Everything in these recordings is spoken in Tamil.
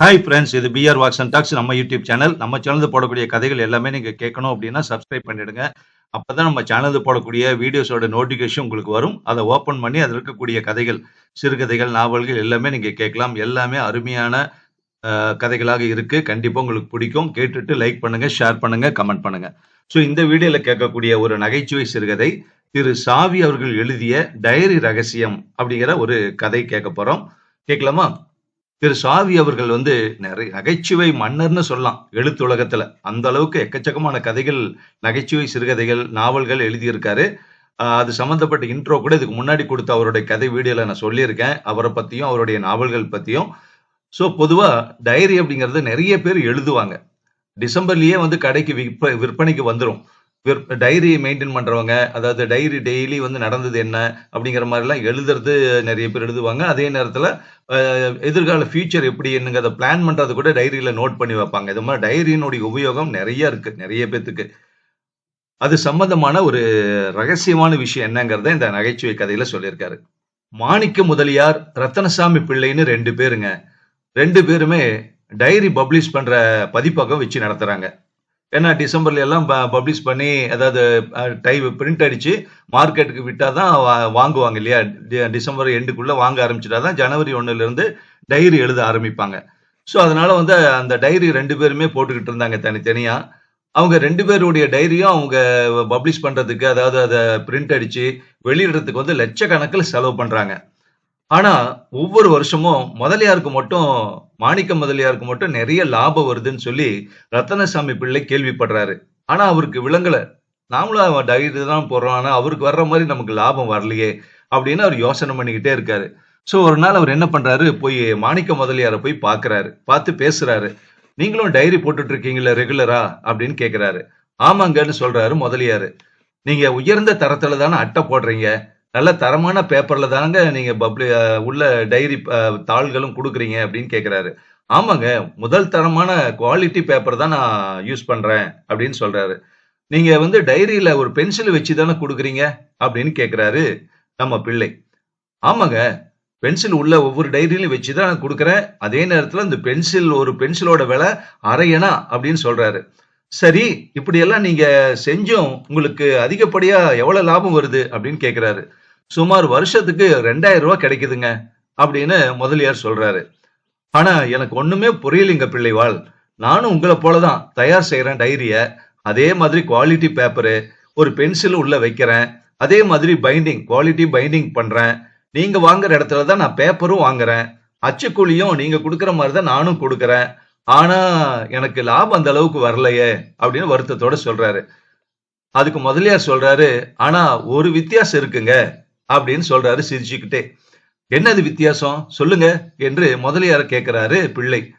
ஹாய் ஃப்ரெண்ட்ஸ் இது பிஆர் வாக்ஸ் அண்ட் டாக்ஸ் நம்ம யூடியூப் சேனல் நம்ம சேனலில் போடக்கூடிய கதைகள் எல்லாமே நீங்கள் கேட்கணும் அப்படின்னா சப்ஸ்கிரைப் பண்ணிடுங்க. அப்போ தான் நம்ம சேனலில் போடக்கூடிய வீடியோஸோட நோட்டிஃபிகேஷன் உங்களுக்கு வரும். அதை ஓப்பன் பண்ணி அதில் இருக்கக்கூடிய கதைகள் சிறுகதைகள் நாவல்கள் எல்லாமே நீங்கள் கேட்கலாம். எல்லாமே அருமையான கதைகளாக இருக்குது கண்டிப்பாக உங்களுக்கு பிடிக்கும். கேட்டுட்டு லைக் பண்ணுங்கள் ஷேர் பண்ணுங்கள் கமெண்ட் பண்ணுங்கள் ஸோ இந்த வீடியோவில் கேட்கக்கூடிய ஒரு நகைச்சுவை சிறுகதை திரு சாவி அவர்கள் எழுதிய டைரி ரகசியம் அப்படிங்கிற ஒரு கதை கேட்க போகிறோம் கேட்கலாமா? திரு சாவி அவர்கள் வந்து நிறைய நகைச்சுவை மன்னர்னு சொல்லலாம் எழுத்துலகத்துல அந்த அளவுக்கு எக்கச்சக்கமான கதைகள் நகைச்சுவை சிறுகதைகள் நாவல்கள் எழுதியிருக்காரு. ஆஹ் அது சம்பந்தப்பட்ட இன்ட்ரோ கூட இதுக்கு முன்னாடி கொடுத்த அவருடைய கதை வீடியோல நான் சொல்லியிருக்கேன். அவரை பத்தியும் அவருடைய நாவல்கள் பத்தியும். ஸோ பொதுவா டைரி அப்படிங்கிறது நிறைய பேர் எழுதுவாங்க. டிசம்பர்லயே வந்து கடைக்கு விற்ப விற்பனைக்கு வந்துடும் டைரி மெயின்டைன் பண்ணுறவங்க அதாவது டைரி டெய்லி வந்து நடந்தது என்ன அப்படிங்கிற மாதிரிலாம் எழுதுறது நிறைய பேர் எழுதுவாங்க. அதே நேரத்தில் எதிர்கால ஃபியூச்சர் எப்படி என்னங்கிறத பிளான் பண்ணுறது கூட டைரியில் நோட் பண்ணி வைப்பாங்க. இது மாதிரி டைரியினுடைய உபயோகம் நிறைய இருக்கு நிறைய பேர்த்துக்கு அது சம்பந்தமான ஒரு ரகசியமான விஷயம் என்னங்கிறத இந்த நகைச்சுவை கதையில சொல்லியிருக்காரு. மாணிக்க முதலியார் ரத்தனசாமி பிள்ளைன்னு ரெண்டு பேருங்க. ரெண்டு பேருமே டைரி பப்ளிஷ் பண்ற பதிப்பகம் வச்சு நடத்துறாங்க. ஏன்னா டிசம்பர்ல எல்லாம் பப்ளிஷ் பண்ணி அதாவது டை பிரிண்ட் அடிச்சு மார்க்கெட்டுக்கு விட்டால் தான் வாங்குவாங்க இல்லையா? டி- டிசம்பர் எண்டுக்குள்ள வாங்க ஆரம்பிச்சிட்டா தான் ஜனவரி ஒன்றுலேருந்து டைரி எழுத ஆரம்பிப்பாங்க. ஸோ அதனால வந்து அந்த டைரி ரெண்டு பேருமே போட்டுக்கிட்டு இருந்தாங்க தனித்தனியாக அவங்க ரெண்டு பேருடைய டைரியும் அவங்க பப்ளிஷ் பண்ணுறதுக்கு அதாவது அதை பிரிண்ட் அடித்து வெளியிடுறதுக்கு வந்து லட்சக்கணக்கில் செலவு பண்ணுறாங்க ஆனா ஒவ்வொரு வருஷமும் முதலியாருக்கு மட்டும் மாணிக்க முதலியாருக்கு மட்டும் நிறைய லாபம் வருதுன்னு சொல்லி ரத்தனசாமி பிள்ளை கேள்விப்படுறாரு. ஆனா அவருக்கு விளங்கல. நாமளும் அவன் டைரி தான் போடுறோம் ஆனா அவருக்கு வர்ற மாதிரி நமக்கு லாபம் வரலையே அப்படின்னு அவர் யோசனை பண்ணிக்கிட்டே இருக்காரு. ஸோ ஒரு நாள் அவர் என்ன பண்றாரு? போய் மாணிக்க முதலியாரை போய் பார்க்கறாரு பார்த்து பேசுறாரு. நீங்களும் டைரி போட்டுட்டு இருக்கீங்களா ரெகுலரா? அப்படின்னு கேட்கிறாரு ஆமாங்கன்னு சொல்றாரு முதலியாரு. நீங்க உயர்ந்த தரத்துல தானே அட்டை போடுறீங்க. நல்ல தரமான பேப்பர்ல தானங்க நீங்க பப்ளி உள்ள டைரி தாள்களும் கொடுக்குறீங்க அப்படின்னு கேட்குறாரு ஆமாங்க முதல் தரமான குவாலிட்டி பேப்பர் தான் நான் யூஸ் பண்றேன் அப்படின்னு சொல்றாரு. நீங்க வந்து டைரியில ஒரு பென்சில் வச்சு தானே கொடுக்குறீங்க அப்படின்னு கேட்குறாரு நம்ம பிள்ளை. ஆமாங்க பென்சில் உள்ள ஒவ்வொரு டைரியிலும் வச்சு தான் நான் கொடுக்குறேன். அதே நேரத்தில் இந்த பென்சில் ஒரு பென்சிலோட விலை அரையணா அப்படின்னு சொல்றாரு. சரி இப்படியெல்லாம் நீங்க செஞ்சும் உங்களுக்கு அதிகப்படியா எவ்வளவு லாபம் வருது அப்படின்னு கேட்குறாரு சுமார் வருஷத்துக்கு ரெண்டாயிரம் ரூபாய் கிடைக்குதுங்க அப்படின்னு முதலியார் சொல்றாரு. ஆனா எனக்கு ஒண்ணுமே புரியலிங்க பிள்ளைவாள். நானும் உங்களை போலதான் தயார் செய்யறேன் டைரிய. அதே மாதிரி குவாலிட்டி பேப்பரு ஒரு பென்சில் உள்ள வைக்கிறேன். அதே மாதிரி பைண்டிங் குவாலிட்டி பைண்டிங் பண்றேன். நீங்க வாங்குற இடத்துல தான் நான் பேப்பரும் வாங்குறேன். அச்சுக்கூலியும் நீங்க கொடுக்குற மாதிரி தான் நானும் கொடுக்குறேன். ஆனா எனக்கு லாபம் அந்த அளவுக்கு வரலையே அப்படின்னு வருத்தத்தோட சொல்றாரு. அதுக்கு முதலியார் சொல்றாரு ஆனா ஒரு வித்தியாசம் இருக்குங்க. அப்படின்னு சொல்றாரு சிரிச்சுக்கிட்டே என்னது வித்தியாசம்? சொல்லுங்க என்று முதலியார கேட்கிறாரு பிள்ளை.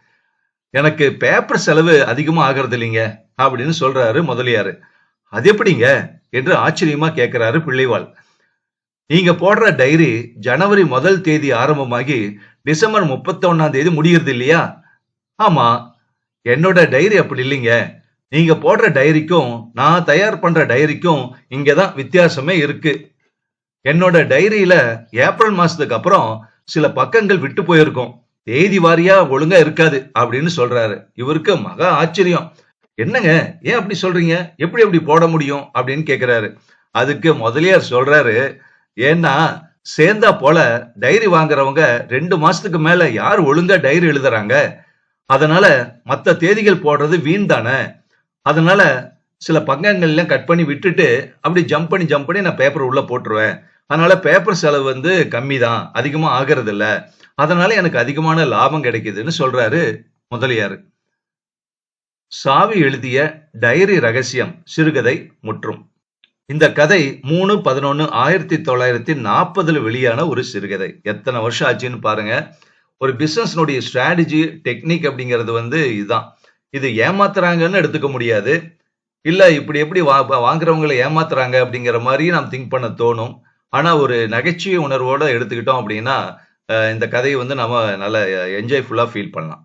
எனக்கு பேப்பர் செலவு அதிகமா ஆகிறது இல்லைங்க அப்படின்னு சொல்றாரு முதலியாரு. அது எப்படிங்க? என்று ஆச்சரியமா கேட்கிறாரு பிள்ளைவாள். நீங்க போடுற டைரி ஜனவரி முதல் தேதி ஆரம்பமாகி டிசம்பர் முப்பத்தி ஒன்னாம் தேதி முடியறது இல்லையா? ஆமா. என்னோட டைரி அப்படி இல்லைங்க. நீங்க போடுற டைரிக்கும் நான் தயார் பண்ற டைரிக்கும் இங்கதான் வித்தியாசமே இருக்கு. என்னோட டைரியில ஏப்ரல் மாசத்துக்கு அப்புறம் சில பக்கங்கள் விட்டு போயிருக்கும். தேதி வாரியா ஒழுங்கா இருக்காது அப்படின்னு சொல்றாரு. இவருக்கு மகா ஆச்சரியம். என்னங்க ஏன் அப்படி சொல்றீங்க? எப்படி எப்படி போட முடியும் அப்படின்னு கேக்குறாரு. அதுக்கு முதலியார் சொல்றாரு ஏன்னா சேர்ந்தா போல டைரி வாங்குறவங்க ரெண்டு மாசத்துக்கு மேல யார் ஒழுங்கா டைரி எழுதுறாங்க? அதனால மத்த தேதிகள் போடுறது வீண் தானே? அதனால சில பக்கங்கள்லாம் கட் பண்ணி விட்டுட்டு அப்படி ஜம்ப் பண்ணி ஜம்ப் பண்ணி நான் பேப்பர் உள்ள போட்டுருவேன். அதனால பேப்பர் செலவு வந்து கம்மி தான் அதிகமா ஆகிறது இல்ல அதனால எனக்கு அதிகமான லாபம் கிடைக்குதுன்னு சொல்றாரு முதலியார். சாவி எழுதிய டைரி ரகசியம் சிறுகதை முற்றும். இந்த கதை மூணு பதினொன்னு ஆயிரத்தி தொள்ளாயிரத்தி நாற்பதுல வெளியான ஒரு சிறுகதை. எத்தனை வருஷம் ஆச்சுன்னு பாருங்க. ஒரு பிசினஸ்னுடைய ஸ்ட்ராட்டஜி டெக்னிக் அப்படிங்கிறது வந்து இதுதான் இது ஏமாத்துறாங்கன்னு எடுத்துக்க முடியாது. இல்லை இப்படி எப்படி வா- வாங்குறவங்களை ஏமாத்துறாங்க அப்படிங்கிற மாதிரி நாம் திங்க் பண்ண தோணும். ஆனா ஒரு நகைச்சுவை உணர்வோட எடுத்துக்கிட்டோம் அப்படின்னா இந்த கதையை வந்து நம்ம நல்ல என்ஜாய்ஃபுல்லா ஃபீல் பண்ணலாம்.